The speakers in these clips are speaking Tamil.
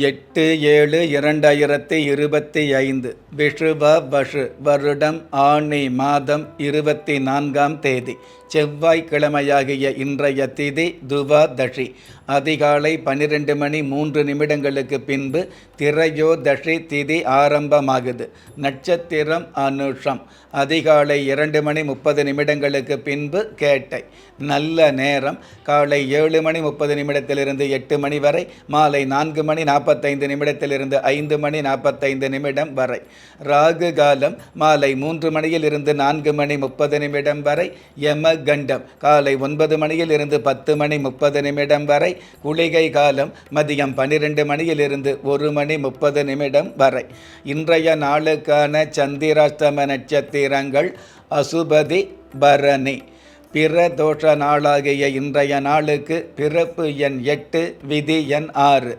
எட்டு ஏழு இரண்டாயிரத்தி இருபத்தி ஐந்து விஷுவ பஷு வருடம் ஆணி மாதம் இருபத்தி நான்காம் தேதி செவ்வாய்க்கிழமையாகிய இன்றைய திதி துவாதஷி அதிகாலை பன்னிரெண்டு மணி மூன்று நிமிடங்களுக்கு பின்பு திரையோதஷி திதி ஆரம்பமாகுது. நட்சத்திரம் அனுஷம். அதிகாலை இரண்டு மணி முப்பது நிமிடங்களுக்கு பின்பு கேட்டை. நல்ல நேரம். காலை ஏழு மணி முப்பது நிமிடத்திலிருந்து எட்டு மணி வரை. மாலை நான்கு மணி நாற்பத்தைந்து நிமிடத்திலிருந்து ஐந்து மணி நாற்பத்தைந்து நிமிடம் வரை. ராகு காலம் மாலை மூன்று மணியில் இருந்து நான்கு மணி முப்பது நிமிடம் வரை. யம கண்டம் காலை ஒன்பது மணியில் இருந்து பத்து மணி முப்பது நிமிடம் வரை. குளிகை காலம் மதியம் பன்னிரெண்டு மணியிலிருந்து ஒரு மணி முப்பது நிமிடம் வரை. இன்றைய நாளுக்கான சந்திராஷ்டம நட்சத்திரங்கள் அசுபதி பரணி. பிற தோஷ நாளாகிய இன்றைய நாளுக்கு பிறப்பு எண் எட்டு விதி எண் ஆறு.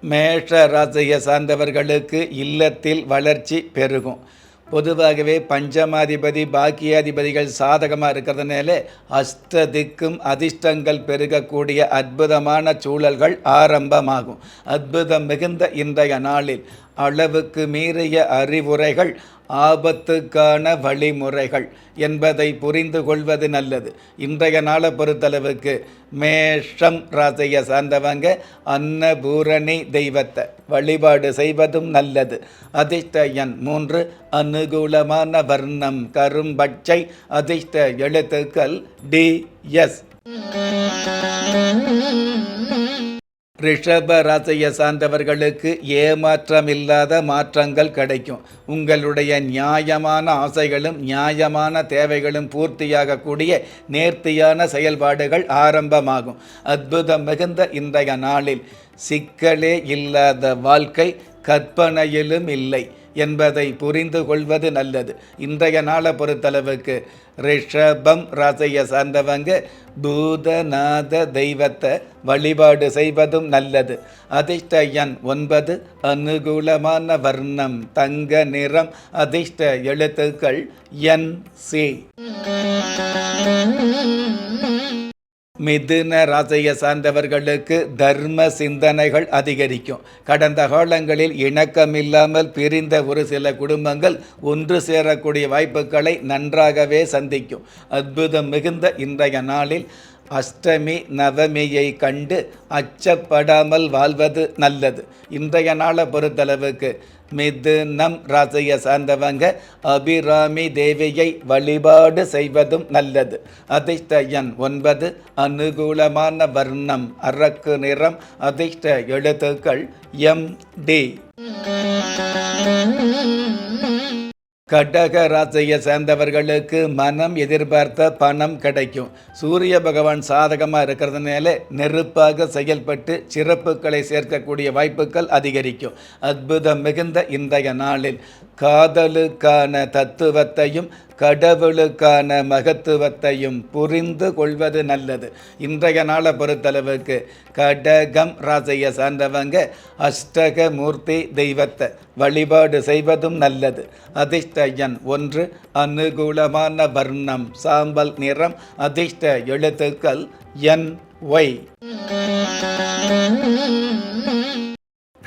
மேஷ ராசியை சார்ந்தவர்களுக்கு இல்லத்தில் வளர்ச்சி பெருகும். பொதுவாகவே பஞ்சமாதிபதி பாக்கியாதிபதிகள் சாதகமாக இருக்கிறதுனால அஷ்டதிக்கும் அதிர்ஷ்டங்கள் பெருகக்கூடிய அற்புதமான சூழல்கள் ஆரம்பமாகும். அற்புதம் மிகுந்த இன்றைய நாளில் அளவுக்கு மீறிய அறிவுரைகள் ஆபத்துக்கான வழிமுறைகள் என்பதை புரிந்து கொள்வது நல்லது. இன்றைய நாளை பொறுத்தளவுக்கு மேஷம் ராசியை சார்ந்தவங்க அன்னபூரணி தெய்வத்தை வழிபாடு செய்வதும் நல்லது. அதிர்ஷ்ட எண் மூன்று அனுகூலமான வர்ணம் கரும்பச்சை. அதிர்ஷ்ட எழுத்துக்கள் டி எஸ். ரிஷப ராசியை சார்ந்தவர்களுக்கு ஏமாற்றம் இல்லாத மாற்றங்கள் கிடைக்கும். உங்களுடைய நியாயமான ஆசைகளும் நியாயமான தேவைகளும் பூர்த்தியாகக்கூடிய நேர்த்தியான செயல்பாடுகள் ஆரம்பமாகும். அற்புதம் மிகுந்த இன்றைய நாளில் சிக்கலே இல்லாத வாழ்க்கை கற்பனையிலும் இல்லை. என்பதை புரிந்து கொள்வது நல்லது. இன்றைய நாளை பொறுத்தளவுக்கு ரிஷபம் ராசியை சார்ந்தவங்க பூதநாத தெய்வத்தை வழிபாடு செய்வதும் நல்லது. அதிர்ஷ்ட எண் ஒன்பது அனுகூலமான வர்ணம் தங்க நிறம் அதிர்ஷ்ட எழுத்துக்கள் என் சி. மிதுன ராசியை சார்ந்தவர்களுக்கு தர்ம சிந்தனைகள் அதிகரிக்கும். கடந்த காலங்களில் இணக்கமில்லாமல் பிரிந்த ஒரு சில குடும்பங்கள் ஒன்று சேரக்கூடிய வாய்ப்புகளை நன்றாகவே சந்திக்கும். அற்புதம் மிகுந்த இன்றைய நாளில் அஷ்டமி நவமியை கண்டு அச்சப்படாமல் வாழ்வது நல்லது. இன்றைய நாளை பொறுத்தளவுக்கு மிதுனம் ராசியை சார்ந்தவங்க அபிராமி தேவியை வழிபாடு செய்வதும் நல்லது. அதிர்ஷ்ட எண் ஒன்பது அனுகூலமான வர்ணம் அரக்கு நிறம் அதிர்ஷ்ட எழுத்துக்கள் எம் டி. கடக ராசியை சேர்ந்தவர்களுக்கு மனம் எதிர்பார்த்த பணம் கிடைக்கும். சூரிய பகவான் சாதகமாக இருக்கிறதுனால நெருப்பாக செயல்பட்டு சிறப்புகளை சேர்க்கக்கூடிய வாய்ப்புகள் அதிகரிக்கும். அற்புதம் மிகுந்த இன்றைய நாளில் காதலுக்கான தத்துவத்தையும் கடவுளுக்கான மகத்துவத்தையும் புரிந்து கொள்வது நல்லது. இன்றைய நாளை பொறுத்தளவுக்கு கடகம் ராசியை சார்ந்தவங்க அஷ்டகமூர்த்தி தெய்வத்தை வழிபாடு செய்வதும் நல்லது. அதிர்ஷ்ட எண் ஒன்று அனுகூலமான வர்ணம் சாம்பல் நிறம் அதிர்ஷ்ட எழுத்துக்கள் என் ஒய்.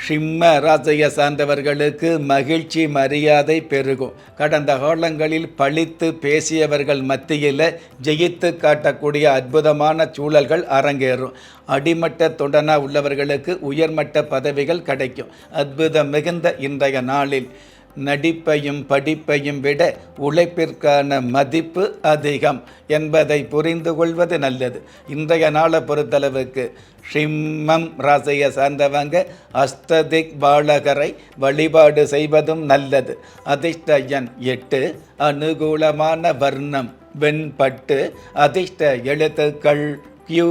ஷிம்ம ராசியை சார்ந்தவர்களுக்கு மகிழ்ச்சி மரியாதை பெருகும். கடந்த காலங்களில் பழித்து பேசியவர்கள் மத்தியில் ஜெயித்து காட்டக்கூடிய அற்புதமான சூழல்கள் அரங்கேறும். அடிமட்ட தொண்டனா உள்ளவர்களுக்கு உயர்மட்ட பதவிகள் கிடைக்கும். அற்புதம் மிகுந்த இன்றைய நாளில் நடிப்பையும் படிப்பையும் விட உழைப்பிற்கான மதிப்பு அதிகம் என்பதை புரிந்து கொள்வது நல்லது. இன்றைய நாளை பொறுத்தளவுக்கு ஷிம்மம் ராசியை சார்ந்தவங்க அஸ்ததிக் பாலகரை வழிபாடு செய்வதும் நல்லது. அதிர்ஷ்ட எண் எட்டு அனுகூலமான வர்ணம் வெண்பட்டு அதிர்ஷ்ட எழுத்துக்கள் கியூ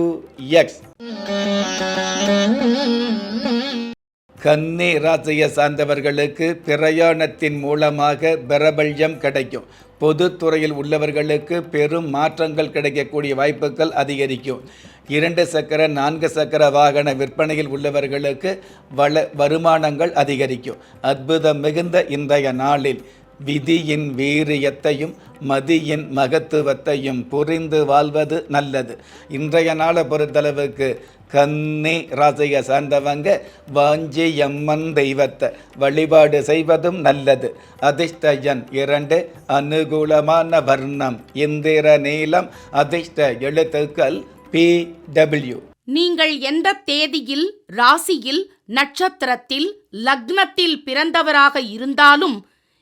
எக்ஸ் கன்னி ராசியை சார்ந்தவர்களுக்கு பிரயாணத்தின் மூலமாக பிரபல்யம் கிடைக்கும். பொதுத்துறையில் உள்ளவர்களுக்கு பெரும் மாற்றங்கள் கிடைக்கக்கூடிய வாய்ப்புகள் அதிகரிக்கும். இரண்டு சக்கர நான்கு சக்கர வாகன விற்பனையில் உள்ளவர்களுக்கு வள வருமானங்கள் அதிகரிக்கும். அற்புதம் மிகுந்த இன்றைய நாளில் விதியின் வீரியத்தையும் மதியின் மகத்துவத்தையும் புரிந்து வாழ்வது நல்லது. இன்றைய நாளை பொறுத்தளவுக்கு கன்னி ராசியை சார்ந்தவங்க வாஞ்சியம்மன் தெய்வத்தை வழிபாடு செய்வதும் நல்லது. அதிர்ஷ்ட எண் இரண்டு அனுகூலமான வர்ணம் இந்திர நீளம் அதிர்ஷ்ட எழுத்துக்கள் பி டபிள்யூ நீங்கள் எந்த தேதியில் ராசியில் நட்சத்திரத்தில் லக்னத்தில் பிறந்தவராக இருந்தாலும்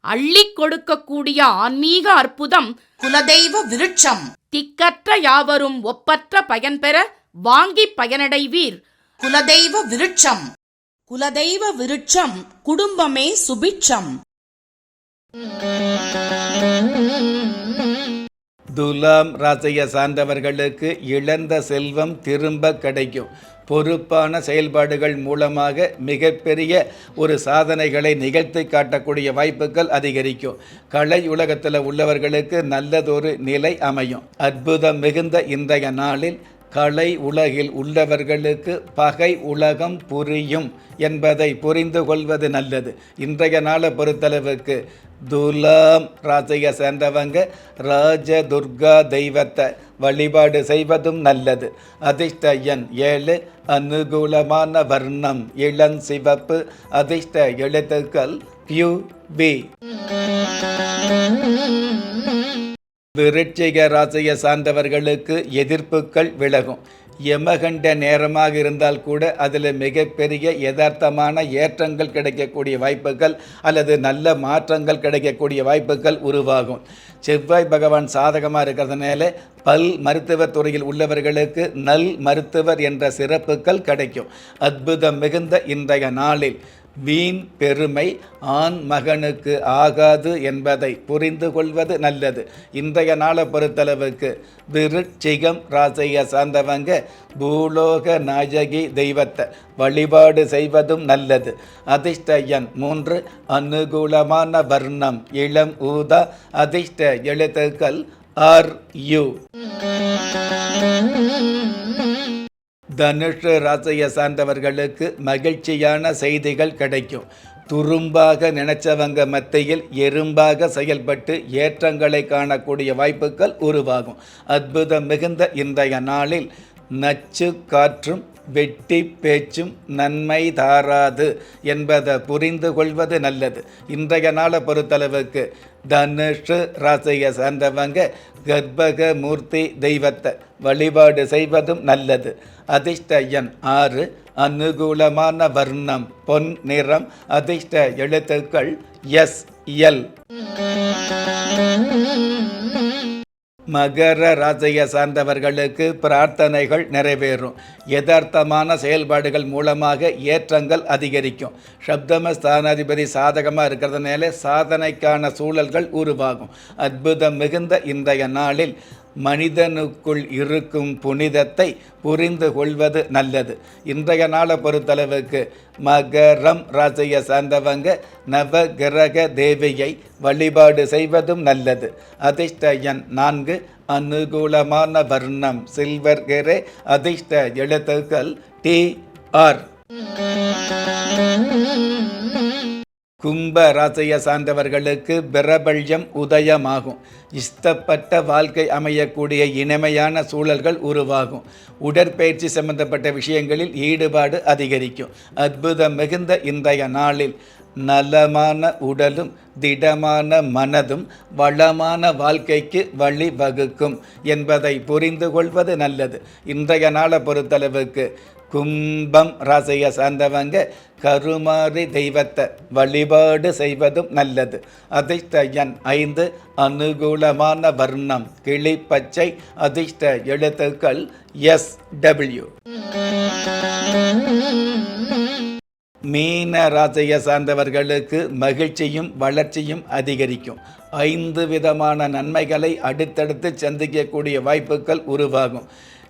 அள்ளிக் கொடுக்கக்கூடிய ஆன்மீக அற்புதம் குலதெய்வ விருட்சம். திக்கற்ற யாவரும் ஒப்பற்ற பயன்பெற வாங்கி பயனடைவீர். குலதெய்வ விருட்சம். குலதெய்வ விருட்சம் குடும்பமே சுபிட்சம். துலாம் ராசியை சார்ந்தவர்களுக்கு இழந்த செல்வம் திரும்ப கிடைக்கும். பொறுப்பான செயல்பாடுகள் மூலமாக மிகப்பெரிய ஒரு சாதனைகளை நிகழ்த்தி காட்டக்கூடிய வாய்ப்புகள் அதிகரிக்கும். கலை உலகத்தில் உள்ளவர்களுக்கு நல்லதொரு நிலை அமையும். அற்புதம் மிகுந்த இன்றைய நாளில் கலை உலகில் உள்ளவர்களுக்கு பகை உலகம் புரியும் என்பதை புரிந்து கொள்வது நல்லது. இன்றைய நாளை பொறுத்தளவுக்கு துலாம் ராசியை சேர்ந்தவங்க ராஜ துர்கா தெய்வத்தை வழிபாடு செய்வதும் நல்லது. அதிர்ஷ்ட எண் ஏழு அனுகூலமான வர்ணம் இளம் சிவப்பு அதிர்ஷ்ட எழுத்துக்கள் கியூ பி விருட்சிக ராசியை சார்ந்தவர்களுக்கு எதிர்ப்புகள் விலகும். எமகண்ட நேரமாக இருந்தால் கூட அதில் மிகப்பெரிய யதார்த்தமான ஏற்றங்கள் கிடைக்கக்கூடிய வாய்ப்புகள் அல்லது நல்ல மாற்றங்கள் கிடைக்கக்கூடிய வாய்ப்புகள் உருவாகும். செவ்வாய் பகவான் சாதகமாக இருக்கிறதுனால பல் மருத்துவத் துறையில் உள்ளவர்களுக்கு நல் மருத்துவர் என்ற சிறப்புகள் கிடைக்கும். அற்புதம் மிகுந்த இன்றைய நாளில். வீண் பெருமை ஆண் மகனுக்கு ஆகாது என்பதை புரிந்து கொள்வது நல்லது. இன்றைய நாளை பொறுத்தளவுக்கு விருட்சிகம் ராசியை சார்ந்தவங்க பூலோக நாயகி தெய்வத்தை வழிபாடு செய்வதும் நல்லது. அதிர்ஷ்ட எண் மூன்று அனுகூலமான வர்ணம் இளம் ஊதா அதிர்ஷ்ட எழுத்துக்கள் ஆர் யூ. தனுஷ் ராசியை சார்ந்தவர்களுக்கு மகிழ்ச்சியான செய்திகள் கிடைக்கும். துரும்பாக நினைச்சவங்க மத்தியில் எறும்பாக செயல்பட்டு ஏற்றங்களை காணக்கூடிய வாய்ப்புகள் உருவாகும். அற்புதம் மிகுந்த இன்றைய நாளில் நச்சு காற்றும் வெட்டி பேச்சும் நன்மை தாராது என்பதை புரிந்து கொள்வது நல்லது. இன்றைய நாளை பொறுத்தளவுக்கு தனுஷு ராசியை சார்ந்தவங்க கர்ப்பக மூர்த்தி தெய்வத்தை வழிபாடு செய்வதும் நல்லது. அதிர்ஷ்ட எண் ஆறு அனுகூலமான வர்ணம் பொன் நிறம் அதிர்ஷ்ட எழுத்துக்கள் எஸ் எல். மகர ராசியை சார்ந்தவர்களுக்கு பிரார்த்தனைகள் நிறைவேறும். யதார்த்தமான செயல்பாடுகள் மூலமாக ஏற்றங்கள் அதிகரிக்கும். சப்தம ஸ்தானாதிபதி சாதகமாக இருக்கிறதுனால சாதனைக்கான சூழல்கள் உருவாகும். அற்புதம் மிகுந்த இன்றைய நாளில் மனிதனுக்குள் இருக்கும் புனிதத்தை புரிந்து கொள்வது நல்லது. இன்றைய நாளை பொறுத்தளவுக்கு மகரம் ராசியை சார்ந்தவங்க நவகிரக தேவியை வழிபாடு செய்வதும் நல்லது. அதிர்ஷ்ட எண் நான்கு அனுகூலமான வர்ணம் சில்வர் கிரே அதிர்ஷ்ட எழுத்துக்கள் டி ஆர். கும்ப ராசியை சார்ந்தவர்களுக்கு பிரபல்யம் உதயமாகும். இஷ்டப்பட்ட வாழ்க்கை அமையக்கூடிய இனிமையான சூழல்கள் உருவாகும். உடற்பயிற்சி சம்பந்தப்பட்ட விஷயங்களில் ஈடுபாடு அதிகரிக்கும். அற்புதம் மிகுந்த இன்றைய நாளில் நலமான உடலும் திடமான மனதும் வளமான வாழ்க்கைக்கு வழிவகுக்கும் என்பதை புரிந்து கொள்வது நல்லது. இன்றைய நாளை பொறுத்தளவுக்கு கும்பம் ராசியை சார்ந்தவங்க கருமாறி தெய்வத்தை வழிபாடு செய்வதும் நல்லது. அதிர்ஷ்ட எண் ஐந்து அனுகூலமான வர்ணம் கிளிப்பச்சை அதிர்ஷ்ட எழுத்துக்கள் எஸ் டபிள்யூ மீன ராசியை சார்ந்தவர்களுக்கு மகிழ்ச்சியும் வளர்ச்சியும் அதிகரிக்கும். ஐந்து விதமான நன்மைகளை அடுத்தடுத்து சந்திக்கக்கூடிய வாய்ப்புகள் உருவாகும்.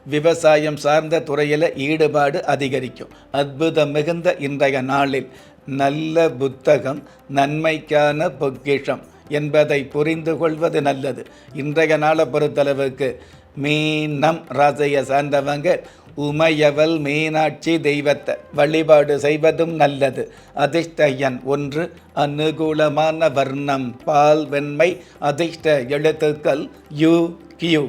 விவசாயம் சார்ந்த துறையில் ஈடுபாடு அதிகரிக்கும். அற்புதம் மிகுந்த இன்றைய நாளில் நல்ல புத்தகம் நன்மைக்கான பொக்கிஷம் என்பதை புரிந்து கொள்வது நல்லது. இன்றைய நாளை பொறுத்தளவுக்கு மீனம் ராசையை சார்ந்தவங்க உமையவல் மீனாட்சி தெய்வத்தை வழிபாடு செய்வதும் நல்லது. அதிர்ஷ்ட எண் ஒன்று அனுகூலமான வர்ணம் பால் வெண்மை அதிர்ஷ்ட எழுத்துக்கள் யு கியூ.